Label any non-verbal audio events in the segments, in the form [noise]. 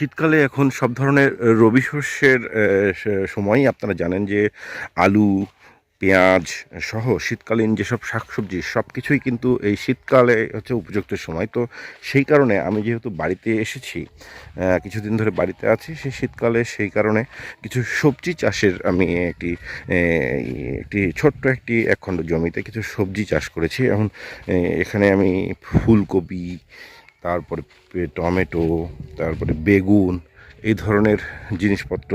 শীতকালে এখন সব ধরনের রবি শস্যের আহ, স- সময় আপনারা জানেন যে আলু পেঁয়াজ সহ শীতকালীন যেসব শাকসবজি সব কিছুই কিন্তু এই শীতকালে হচ্ছে উপযুক্ত সময়। তো সেই কারণে আমি যেহেতু বাড়িতে এসেছি কিছুদিন ধরে বাড়িতে আছি সেই শীতকালে সেই কারণে কিছু সবজি চাষের আমি একটি একটি ছোট্ট একটি একখণ্ড জমিতে কিছু সবজি চাষ করেছি। এখন এখানে আমি ফুলকপি তারপরে টমেটো, তারপরে বেগুন, এই ধরনের জিনিসপত্র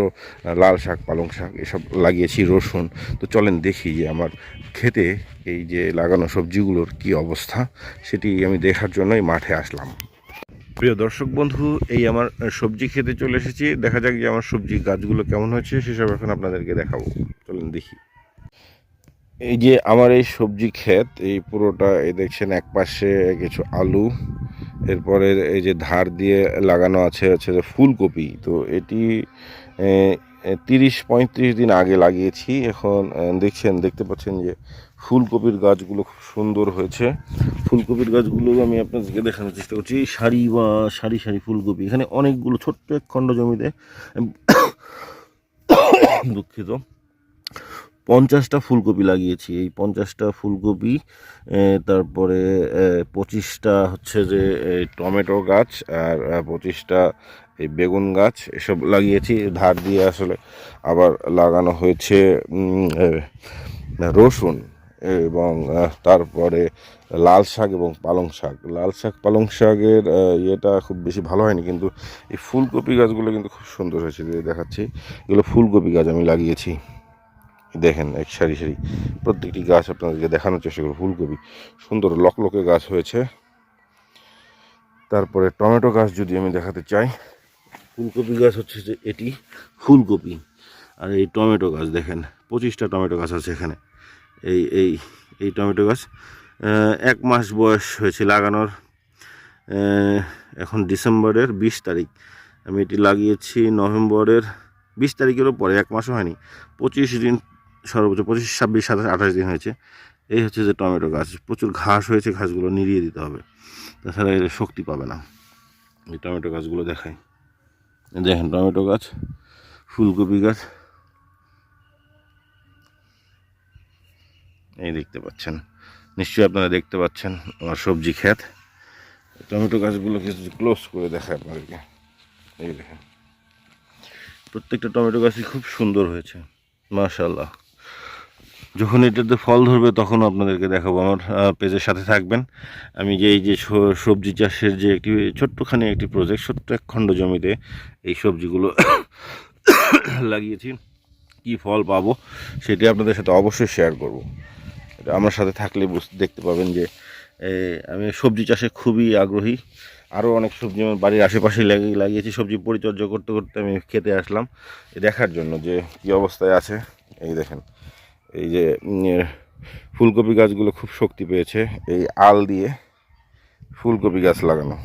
লাল শাক, পালং শাক, এসব লাগিয়েছি, রসুন। তো চলেন দেখি যে আমার খেতে এই যে লাগানো সবজিগুলোর কি অবস্থা, সেটি আমি দেখার জন্যই মাঠে আসলাম। প্রিয় দর্শক বন্ধু, এই আমার সবজি খেতে চলে এসেছি। দেখা যাক যে আমার সবজি গাছগুলো কেমন হয়েছে, সেসব এখন আপনাদেরকে দেখাবো। চলেন দেখি। এই যে আমার এই সবজি ক্ষেত, এই পুরোটা, এই দেখছেন এক পাশে কিছু আলু এরপরে এই যে ধার দিয়ে লাগানো আছে, হচ্ছে যে ফুলকপি। তো এটি তিরিশ, পঁয়ত্রিশ দিন আগে লাগিয়েছি। এখন দেখছেন, দেখতে পাচ্ছেন যে ফুলকপির গাছগুলো খুব সুন্দর হয়েছে। ফুলকপির গাছগুলো আমি আপনাদেরকে দেখানোর চেষ্টা করছি। সারি বা সারি সারি ফুলকপি। এখানে অনেকগুলো ছোট্ট এক খণ্ড জমিতে [coughs] দুঃখিত। পঞ্চাশটা ফুলকপি লাগিয়েছি। এই পঞ্চাশটা ফুলকপি তারপরে পঁচিশটা হচ্ছে যে টমেটো গাছ আর পঁচিশটা এই বেগুন গাছ, এসব লাগিয়েছি, ধার দিয়ে আসলে আবার লাগানো হয়েছে রসুন এবং তারপরে লাল শাক এবং পালং শাক। লাল শাক, পালং শাকের ইয়েটা খুব বেশি ভালো হয়নি, কিন্তু এই ফুলকপি গাছগুলো কিন্তু খুব সুন্দর হয়েছে দেখাচ্ছি। এগুলো ফুলকপি গাছ আমি লাগিয়েছি। দেখেন এক সারি সারি প্রত্যেকটি গাছ আপনাদেরকে দেখানোর চেষ্টা করব, ফুলকপি। সুন্দর লকলকে গাছ হয়েছে। তারপরে টমেটো গাছ যদি আমি দেখাতে চাই, ফুলকপি গাছ হচ্ছে যে এটি ফুলকপি। আর এই টমেটো গাছ দেখেন, পঁচিশটা টমেটো গাছ আছে এখানে। এই এই এই টমেটো গাছ এক মাস বয়স হয়েছে লাগানোর। এখন ডিসেম্বরের বিশ তারিখ। আমি এটি লাগিয়েছি নভেম্বরের বিশ তারিখেরও পরে, এক মাসও হয়নি। পঁচিশ দিন সর্বোচ্চ পঁচিশ, ছাব্বিশ, সাতাশ, আঠাশ দিন হয়েছে। এই হচ্ছে যে টমেটো গাছ, প্রচুর ঘাস হয়েছে, ঘাসগুলো নিড়িয়ে দিতে হবে। তাছাড়া এর শক্তি পাবে না। এই টমেটো গাছগুলো দেখাই। দেখেন টমেটো গাছ, ফুলকপি গাছ। এই দেখতে পাচ্ছেন। নিশ্চয়ই আপনারা দেখতে পাচ্ছেন আমার সবজি ক্ষেত। টমেটো গাছগুলো কিছু ক্লোজ করে দেখায় আপনাদেরকে। এই দেখেন। প্রত্যেকটা টমেটো গাছই খুব সুন্দর হয়েছে। মাশাল্লাহ যখন এটাতে ফল ধরবে তখন আপনাদেরকে দেখাবো, আমার পেজের সাথে থাকবেন। আমি যে এই যে সবজি চাষের যে একটি, ছোট্টখানি একটি প্রজেক্ট ছোট্ট এক খণ্ড জমিতে এই সবজিগুলো [coughs] লাগিয়েছি, কি ফল পাবো সেটি আপনাদের সাথে অবশ্যই শেয়ার করব। এটা আমার সাথে থাকলে বুঝতে দেখতে পাবেন যে আমি সবজি চাষে খুবই আগ্রহী। আরও অনেক সবজি আমার বাড়ির আশেপাশে লাগিয়ে লাগিয়েছি, সবজি পরিচর্যা করতে করতে আমি খেতে আসলাম। দেখার জন্য যে কী অবস্থায় আছে, এই দেখেন। এই যে ফুলকপি গাছগুলো খুব শক্তি পেয়েছে, এই আল দিয়ে ফুলকপি গাছ লাগানো।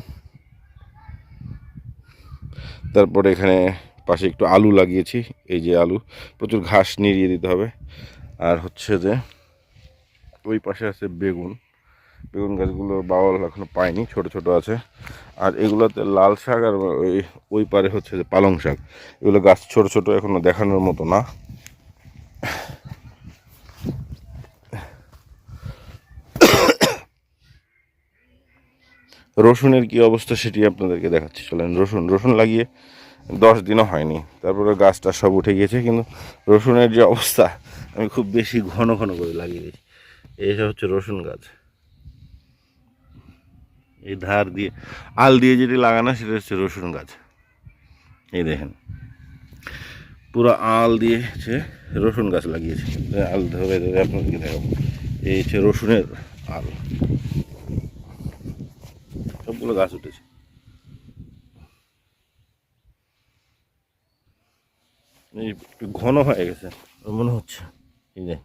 তারপরে এখানে পাশে একটু আলু লাগিয়েছি, এই যে আলু, প্রচুর ঘাস নিড়িয়ে দিতে হবে। আর হচ্ছে যে, ওই পাশে আছে বেগুন। বেগুন গাছগুলো বাওয়াল এখনও পাইনি ছোট ছোট আছে। আর এগুলোতে লাল শাক আর ওই ওই পারে হচ্ছে যে পালং শাক। এগুলো গাছ ছোট ছোট এখনও দেখানোর মতো না। রসুনের কি অবস্থা সেটি আপনাদেরকে দেখাচ্ছি। চলেন, রসুন রসুন লাগিয়ে দশ দিনও হয়নি। তারপরে গাছটা সব উঠে গিয়েছে, কিন্তু রসুনের যে অবস্থা, আমি খুব বেশি ঘন ঘন করে লাগিয়ে দিয়েছি। এইসব হচ্ছে রসুন গাছ। এই ধার দিয়ে, আল দিয়ে যেটি লাগানো, সেটা হচ্ছে রসুন গাছ। এই দেখেন, পুরো আল দিয়ে হচ্ছে রসুন গাছ লাগিয়েছে। আল ধরে ধরে আপনাদেরকে দেখাবো। এই হচ্ছে রসুনের আল। সবগুলো গাছ উঠেছে। একটু ঘন হয়ে গেছে। মনে হচ্ছে। এই যে।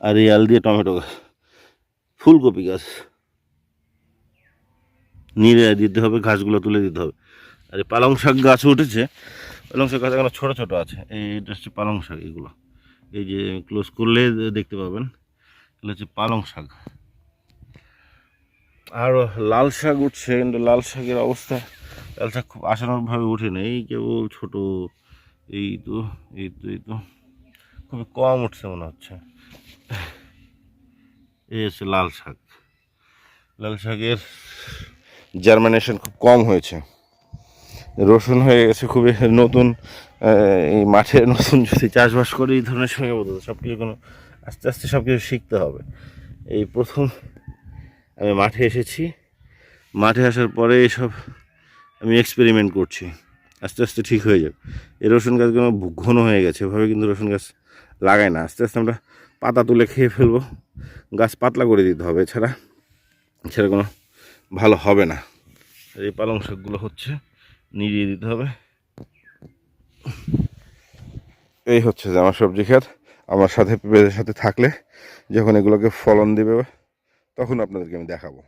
আর আল দিয়ে টমেটো গাছ। ফুলকপি গাছ। নিড়ে দিতে হবে ঘাসগুলো তুলে দিতে হবে। আর পালং শাক গাছ উঠেছে। পালং শাক গাছ এখনও ছোটো ছোটো আছে। এইটা হচ্ছে পালং শাক এগুলো। এই যে ক্লোজ করলে দেখতে পাবেন হচ্ছে পালং শাক। আর লাল শাক উঠছে, কিন্তু লাল শাকের অবস্থা লাল শাক খুব আশানুরূপভাবে উঠে না এই কেবল ছোট, এই তো এই তো এই তো খুবই কম উঠছে মনে হচ্ছে। এই হচ্ছে লাল শাক। লাল শাকের জার্মিনেশন খুব কম হয়েছে। রসুন হয়ে গেছে খুবই নতুন এই মাঠে নতুন যদি চাষবাস করে, এই ধরনের সীমাবদ্ধতা সব কিছু কোনো আস্তে আস্তে সব কিছু শিখতে হবে। এই প্রথম আমি মাঠে এসেছি। মাঠে আসার পরে এসব আমি এক্সপেরিমেন্ট করছি। আস্তে আস্তে ঠিক হয়ে যাবে। এই রসুন গাছগুলো ঘন হয়ে গেছে, এভাবে কিন্তু রসুন গাছ লাগায় না। আস্তে আস্তে আমরা পাতা তুলে খেয়ে ফেলব। গাছ পাতলা করে দিতে হবে, এছাড়া এছাড়া কোনো ভালো হবে না। এই পালং শাকগুলো হচ্ছে নিড়িয়ে দিতে হবে। এই হচ্ছে আমার সবজি ক্ষেত। আমার সাথে পেঁপেদের সাথে থাকলে যখন এগুলোকে ফলন দেবে তখন আপনাদেরকে আমি দেখাবো।